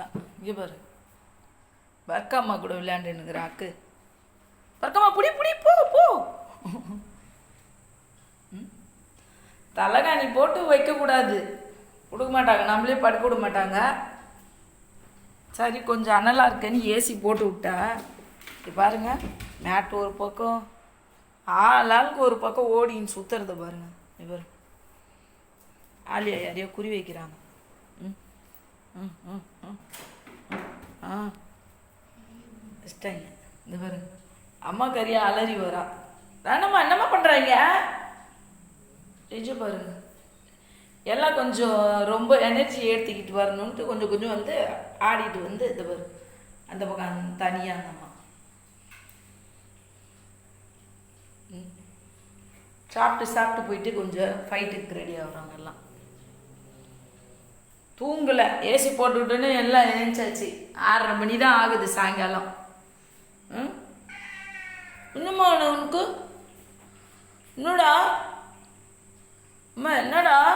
தான் இங்கே பாரு. பர்க்காம்மா கூட விளையாண்டுனுங்கிற அக்கு பர்க்காம்மா புடி புடி போ போ. ம்? தலைகாணி போட்டு வைக்கக்கூடாது. கொடுக்க மாட்டாங்க. நம்மளே படுக்க விட மாட்டாங்க. சரி கொஞ்சம் அனலாக இருக்கேன்னு ஏசி போட்டு விட்டா. இது பாருங்க. மேட் ஒரு பக்கம். ஆளாளுக்கு ஆளுக்கு ஒரு பக்கம் ஓடின்னு சுற்றுறத பாருங்க. இவர் ஆலியா யாரையோ குறி வைக்கிறாங்க. வச்சிட்டாங்க இந்த பாரு அம்மா கறியா அலறி வரா தானம்மா என்னம்மா பண்ணுறாங்க நிஜம் பாருங்க. எல்லாம் கொஞ்சம் ரொம்ப எனர்ஜி ஏற்றிக்கிட்டு வரணுன்ட்டு கொஞ்சம் கொஞ்சம் வந்து ஆடிட்டு வந்து இந்த பாரு அந்த பக்கம் தனியாக அந்த அம்மா. ம். சாப்பிட்டு சாப்பிட்டு போயிட்டு கொஞ்சம் ஃபைட்டுக்கு ரெடி ஆகுறாங்க எல்லாம். தூங்கலை. ஏசி போட்டுக்கிட்டுன்னு எல்லாம் நினைச்சாச்சு ஆறரை மணி தான் ஆகுது சாயங்காலம். இன்னுமா உனக்கு? என்னடா? அம்மா என்னடா?